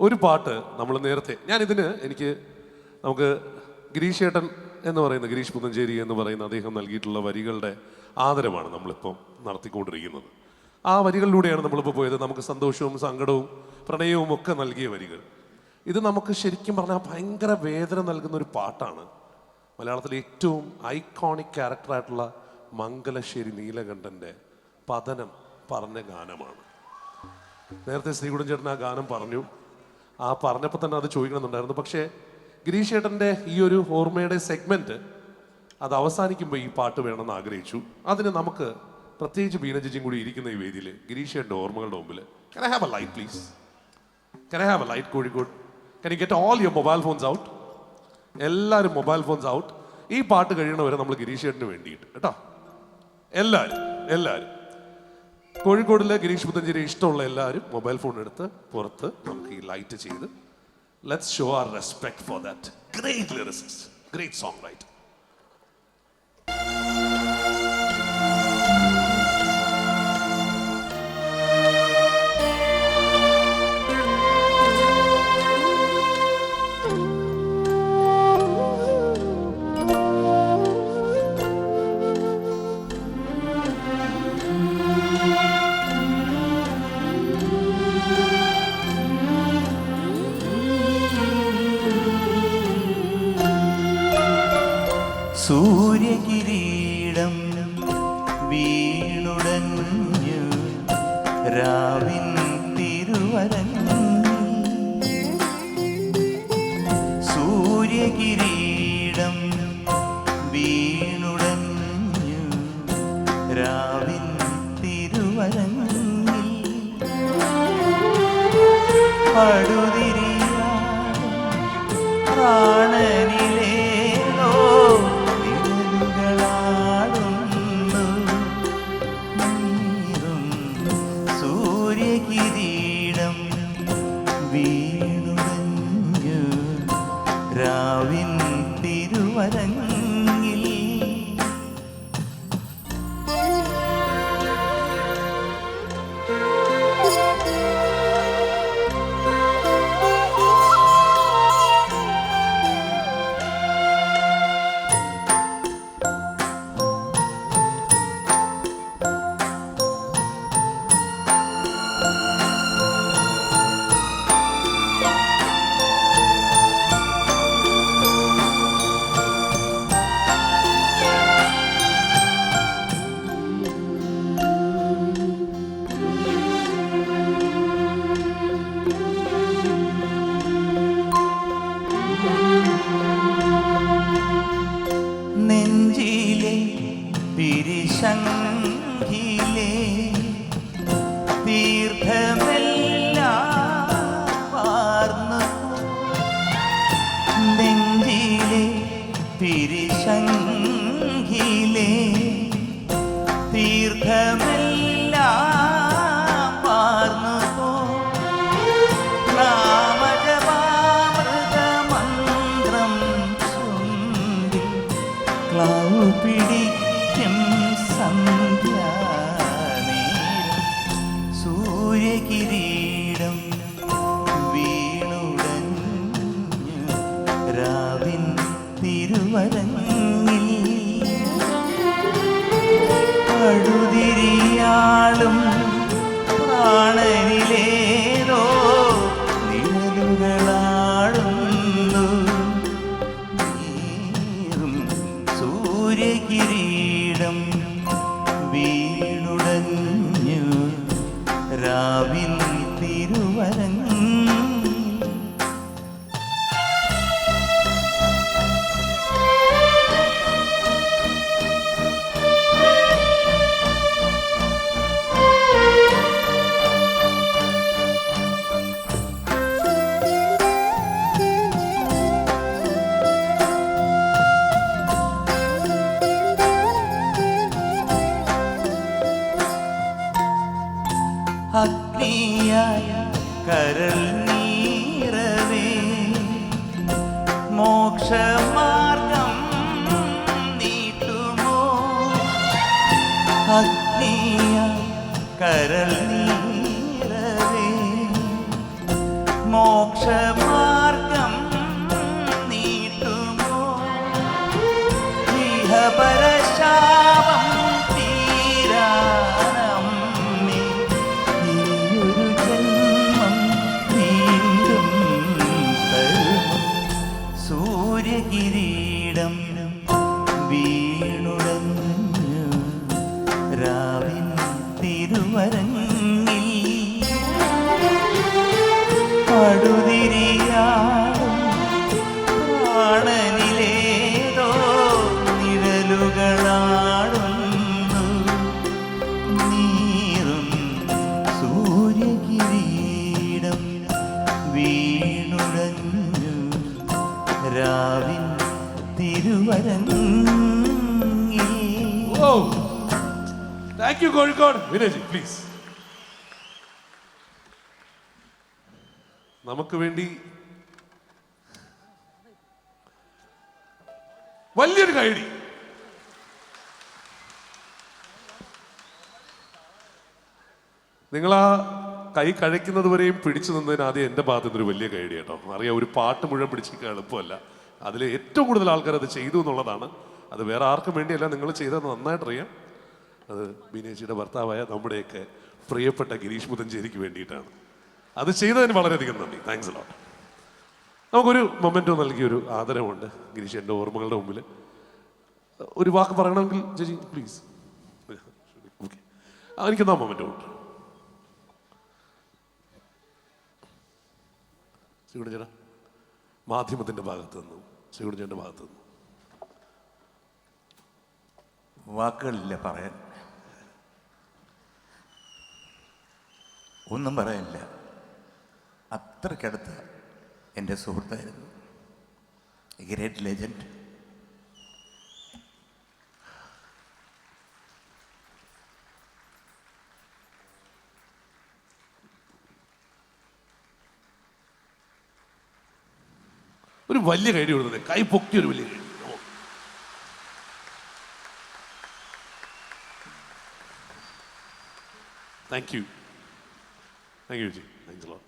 ഒരു പാട്ട് നമ്മൾ നേരത്തെ ഞാൻ എനിക്ക് നമുക്ക് ഗിരീഷ് ഏട്ടൻ എന്ന് പറയുന്ന ഗിരീഷ് പുതഞ്ചേരി എന്ന് പറയുന്ന അദ്ദേഹം നൽകിയിട്ടുള്ള വരികളുടെ ആദരമാണ് നമ്മളിപ്പം നടത്തിക്കൊണ്ടിരിക്കുന്നത്. ആ വരികളിലൂടെയാണ് നമ്മളിപ്പോൾ പോയത്. നമുക്ക് സന്തോഷവും സങ്കടവും പ്രണയവും ഒക്കെ നൽകിയ വരികൾ. ഇത് നമുക്ക് ശരിക്കും പറഞ്ഞാൽ ഭയങ്കര വേദന നൽകുന്ന ഒരു പാട്ടാണ്. മലയാളത്തിലെ ഏറ്റവും ഐക്കോണിക് ക്യാരക്ടറായിട്ടുള്ള മംഗലശ്ശേരി നീലകണ്ഠന്റെ പതനം പറഞ്ഞ ഗാനമാണ്. നേരത്തെ ശ്രീകുടൻ ചേട്ടൻ ആ ഗാനം പറഞ്ഞു. ആ പറഞ്ഞപ്പോൾ തന്നെ അത് ചോദിക്കണമെന്നുണ്ടായിരുന്നു. പക്ഷേ ഗിരീഷ് ഏട്ടന്റെ ഈ ഒരു ഓർമ്മയുടെ സെഗ്മെന്റ് അത് അവസാനിക്കുമ്പോൾ ഈ പാട്ട് വേണമെന്ന് ആഗ്രഹിച്ചു. അതിന് നമുക്ക് പ്രത്യേകിച്ച് ബീനജിജിയും കൂടി ഇരിക്കുന്ന ഈ വേദിയിൽ ഗിരീഷ് ഏട്ടന്റെ ഓർമ്മകളുടെ മുമ്പിൽ can have a light please can have a light Kozhikode? Can you get all your mobile phones out എല്ലാവരും മൊബൈൽ ഫോൺസ് ഔട്ട് ഈ പാട്ട് കഴിയണവരെ നമ്മൾ ഗിരീഷ് ഏട്ടന് വേണ്ടിയിട്ട് കേട്ടോ? എല്ലാവരും എല്ലാവരും കോഴിക്കോടിലെ ഗിരീഷ് പുത്തഞ്ചേരി ഇഷ്ടമുള്ള എല്ലാവരും മൊബൈൽ ഫോൺ എടുത്ത് പുറത്ത് നമുക്ക് ഈ ലൈറ്റ് ചെയ്ത് let's show our respect for that great lyricist great song right സൂര്യകിരീടം വീണുടഞ്ഞു രാവിൻ സൂര്യകിരീടം തിരുവരങ്ങി പടുതിരിയാടും പ്രാണനിലേതോ സംഘിലെ തീർത്ഥമെല്ലാർന്നു നെഞ്ചിലെ തിരിശങ്കിലെ തീർത്ഥമ വരങ്ങും अग्नियाय കരൽ നീരവേ മോക്ഷമാർഗം നീട്ടുമോ? അഗ്നിയ കരൽ നീരവേ മോക്ഷമാർഗം രാവിൻ തിരുവരങ്ങിൽ പടുതിരിയാടും പ്രാണനിലേതോ നിഴലുകളാടുന്നു. നീറും സൂര്യകിരീടം വീണുടഞ്ഞു രാവിൻ തിരുവരങ്ങിൽ. Oh thank you Kozhikode വിനയജി please നമുക്ക് വേണ്ടി വലിയൊരു കൈഡി നിങ്ങൾ ആ കൈ കഴിക്കുന്നത് വരെയും പിടിച്ചു നിന്നതിന് ആദ്യം എന്റെ ഭാഗത്തു നിന്നൊരു വലിയ കൈഡി കേട്ടോ. അറിയാം ഒരു പാട്ട് മുഴുവൻ പിടിച്ചിരിക്കാൻ എളുപ്പമല്ല അതിൽ ഏറ്റവും കൂടുതൽ ആൾക്കാർ അത് ചെയ്തു എന്നുള്ളതാണ്. അത് വേറെ ആർക്കും വേണ്ടിയല്ല നിങ്ങൾ ചെയ്തത് നന്നായിട്ടറിയാം. അത് ബീനേജിയുടെ ഭർത്താവായ നമ്മുടെയൊക്കെ പ്രിയപ്പെട്ട ഗിരീഷ് മുതഞ്ചേരിക്ക് വേണ്ടിയിട്ടാണ്. അത് ചെയ്തതിന് വളരെയധികം നന്ദി. താങ്ക്സ് ലോട്ട് നമുക്കൊരു മൊമെന്റോ നൽകിയൊരു ആദരവുണ്ട് ഗിരീഷ് എന്റെ ഓർമ്മകളുടെ മുമ്പിൽ ഒരു വാക്ക് പറയണമെങ്കിൽ ചേച്ചി പ്ലീസ് ഓക്കെ എനിക്കെന്നാ മൊമെന്റോ ഉണ്ട്? ശ്രീകുടൻ ചേട്ടാ മാധ്യമത്തിന്റെ ഭാഗത്ത് നിന്നും ഭാഗത്തു ഭാഗത്ത് നിന്നും. വാക്കുകളില്ല പറയാൻ. ഒന്നും പറയാനില്ല അത്രയ്ക്കടുത്ത എന്റെ സുഹൃത്തായിരുന്നു. ഗ്രേറ്റ് ലെജൻഡ് ഒരു വലിയ കൈഡി കൊടുത്തത് കൈ പൊക്കി ഒരു വലിയ കൈഡി thank you thank you ji thanks lot